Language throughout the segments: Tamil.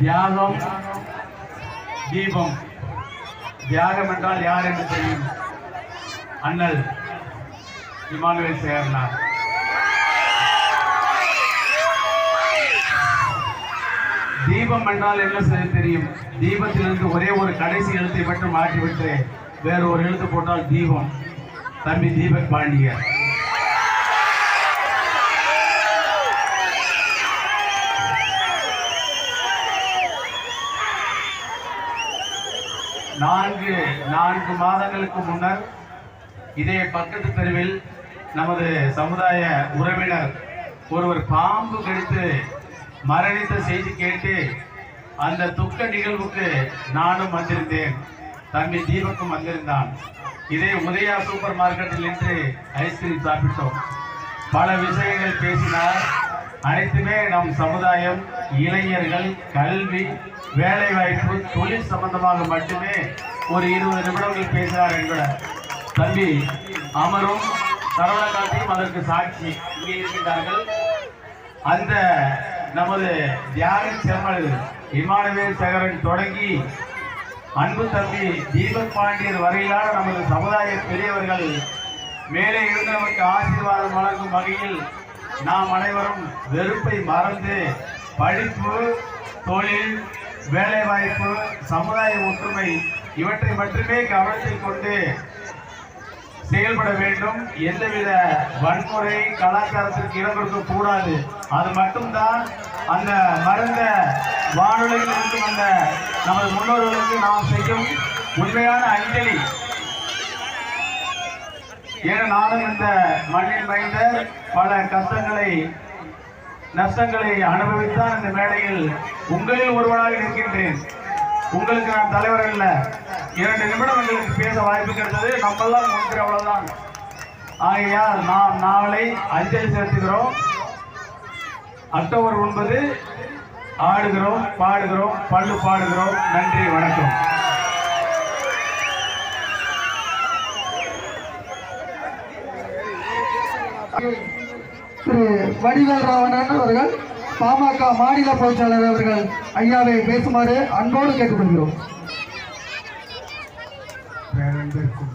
தியாகம் தீபம். தியாகம் என்றால் யார் என்று தெரியும்? அண்ணல் இமானுவேல் சேர்னார் தீபம் என்றால் என்ன செய்ய தெரியும்? தீபத்திலிருந்து ஒரே ஒரு கடைசி எழுத்தை மட்டும் மாற்றிவிட்டு வேறு ஒரு எழுத்து போட்டால் தீபம். தம்பி தீபக் பாண்டியர். நான்கு நான்கு மாதங்களுக்கு முன்னர் இதே பக்கத்து தெருவில் நமது சமுதாய உறவினர் ஒருவர் பாம்பு கடித்து மரணித்த செய்தி கேட்டு அந்த துக்க நிகழ்வுக்கு நானும் வந்திருந்தேன். தம்பி தீபக்கும் வந்திருந்தான். இதே உதயா சூப்பர் மார்க்கெட்டில் நின்று ஐஸ்கிரீம் சாப்பிட்டோம். பல விஷயங்கள் பேசினார். அனைத்துமே நம் சமுதாயம் இளைஞர்கள் கல்வி வேலைவாய்ப்பு தொழில் சம்பந்தமாக மட்டுமே ஒரு இருபது நிமிடங்கள் பேசினார் என்கிறார் தம்பி அமரும் சரவணகாந்தியும் அதற்கு சாட்சி. இங்கே இருக்கின்றார்கள். அந்த நமது தியாக செம்மல் இமானவேல் சேகரன் தொடங்கி அன்பு தம்பி தீபக் பாண்டியர் வரையிலான நமது சமுதாய பெரியவர்கள் மேலே இருந்தவருக்கு ஆசீர்வாதம் வழங்கும் வகையில் நாம் அனைவரும் வெறுப்பை மறந்து படிப்பு தொழில் வேலைவாய்ப்பு சமுதாய ஒற்றுமை இவற்றை மட்டுமே கவனத்தில் கொண்டு செயல்பட வேண்டும். எந்தவித வன்முறை கலாச்சாரத்திற்கு இடம் கொடுக்க கூடாது. அது மட்டும்தான் அந்த மருந்த வானொலியில் இருந்து வந்த நமது முன்னோர்களுக்கு நாம் செய்யும் உண்மையான அஞ்சலி. ஏன்னா நானும் இந்த மண்ணில் மைந்த பல கஷ்டங்களை நஷ்டங்களை அனுபவித்தான் இந்த மேடையில் உங்களில் ஒருவனாக இருக்கின்றேன் உங்களுக்கு நான் தலைவர் அல்ல. இரண்டு நிமிடம் எங்களுக்கு பேச வாய்ப்பு கிடைத்தது. நம்மெல்லாம் ஒன்று அவ்வளவுதான். ஆகையால் நாம் நாளை அஞ்சலி செலுத்துகிறோம். அக்டோபர் ஒன்பது ஆடுகிறோம் பாடுகிறோம் பள்ளு பாடுகிறோம். நன்றி வணக்கம். திரு வடிவேல் ராவணன் அவர்கள் பாமக மாநில பொதுச்செயலாளர் அவர்கள் ஐயாவை பேசுமாறு அன்போடு கேட்டுக்கொள்கிறோம். பேரன்பிற்கும்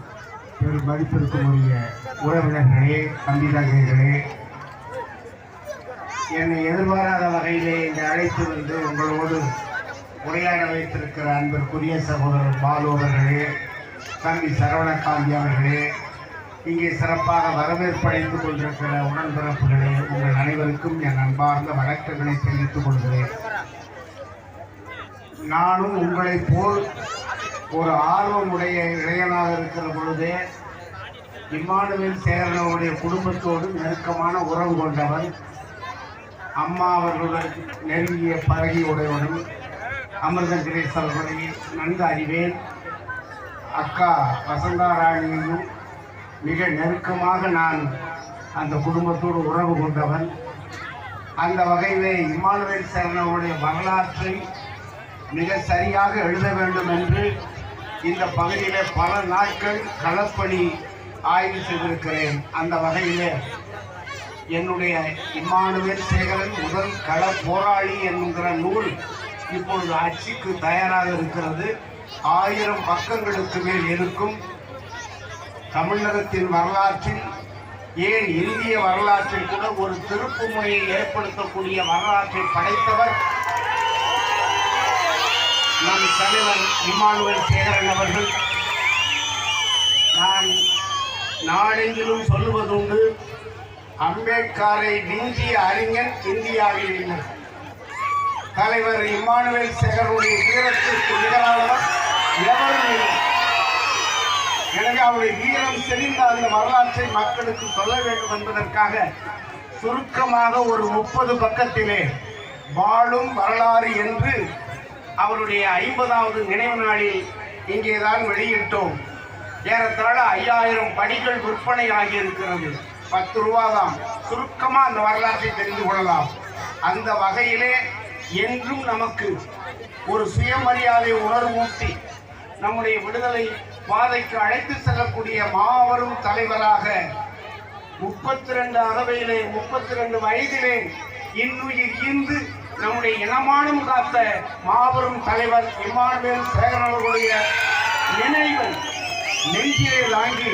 பெரும் மதிப்பிற்கும் உரிய உறவினர்களே தம்பிதங்கைகளே என்னை எதிர்பாராத வகையிலே இந்த அழைத்து வந்து உங்களோடு உரையாட வைத்திருக்கிற அன்பிற்குரிய சகோதரர் பாலு அவர்களே தம்பி சரவணகாந்தி அவர்களே இங்கே சிறப்பாக வரவேற்படைத்துக் கொண்டிருக்கிற உடன்பிறப்புகளே உங்கள் அனைவருக்கும் என் அன்பார்ந்த வணக்கங்களை தெரிவித்துக் கொள்கிறேன். நானும் உங்களைப் போல் ஒரு ஆர்வமுடைய இளையனாக இருக்கிற பொழுதே இம்மானுவேல் சேரனுடைய குடும்பத்தோடு நெருக்கமான உறவு கொண்டவன் அம்மா அவர்களுடன் நெருங்கிய பழகி உடையவனும் அமிர்தகிரி அவர்களை நன்கு அறிவேன். அக்கா வசந்தா ராணியையும் மிக நெருக்கமாக நான் அந்த குடும்பத்தோடு உறவு கொண்டவன். அந்த வகையிலே இமானுவேல் சேரனுடைய வரலாற்றை மிக சரியாக எழுத வேண்டும் என்று இந்த பகுதியிலே பல நாட்கள் களப்பணி ஆய்வு செய்திருக்கிறேன். அந்த வகையிலே என்னுடைய இம்மானுவேல் சேகரன் முதல் கள போராளி என்கிற நூல் இப்பொழுது அச்சுக்கு தயாராக இருக்கிறது. ஆயிரம் பக்கங்களுக்கு மேல் இருக்கும். தமிழகத்தின் வரலாற்றில் ஏன் இந்திய வரலாற்றில் கூட ஒரு திருப்பு முறையை ஏற்படுத்தக்கூடிய வரலாற்றை படைத்தவர் நம் தலைவர் இமானுவேல் சேகரன் அவர்கள். நான் நாடெங்கிலும் சொல்லுவதுண்டு அம்பேத்கரை விஞ்சிய அறிஞர் இந்தியாவில் இல்லை. தலைவர் இமானுவேல் சேகருடைய வீரத்திற்கு நிகரானவர் எவரும் இல்லை. அவருடைய வீரம் செறிந்த அந்த வரலாற்றை மக்களுக்கு சொல்ல வேண்டும் என்பதற்காக சுருக்கமாக ஒரு முப்பது பக்கத்திலே வாழும் வரலாறு என்று அவருடைய ஐம்பதாவது நினைவு நாளில் இங்கேதான் வெளியிட்டோம். ஏறத்தாழ ஐயாயிரம் படிகள் விற்பனை ஆகியிருக்கிறது. பத்து ரூபாதான். சுருக்கமாக அந்த வரலாற்றை தெரிந்து கொள்ளலாம். அந்த வகையிலே என்றும் நமக்கு ஒரு சுயமரியாதை உணர்வூட்டி நம்முடைய விடுதலை பாதைக்கு அழைத்து செல்லக்கூடிய மாபெரும் தலைவராக முப்பத்தி ரெண்டு அகவையிலே முப்பத்தி ரெண்டு வயதிலே இன்னுயிர் ஈந்து நம்முடைய இனமானம் காத்த மாபெரும் தலைவர் இமானுவேல் சேகரன் அவர்களுடைய நினைவை நெஞ்சிலே தாங்கி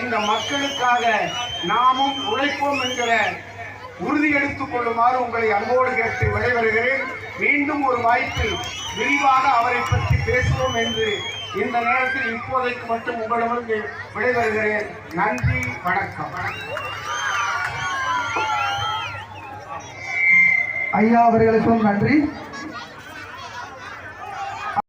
இந்த மக்களுக்காக நாமும் உழைப்போம் என்கிற உறுதி எடுத்துக் கொள்ளுமாறு உங்களை அன்போடு கேட்டு விடைபெறுகிறேன். மீண்டும் ஒரு வாய்ப்பில் விரிவாக அவரை பற்றி பேசுவோம் என்று இந்த நேரத்தில் இப்போதைக்கு மட்டும் உங்களிடமிருந்து விடைபெறுகிறேன். நன்றி வணக்கம். ஐயா அவர்களுக்கும் நன்றி.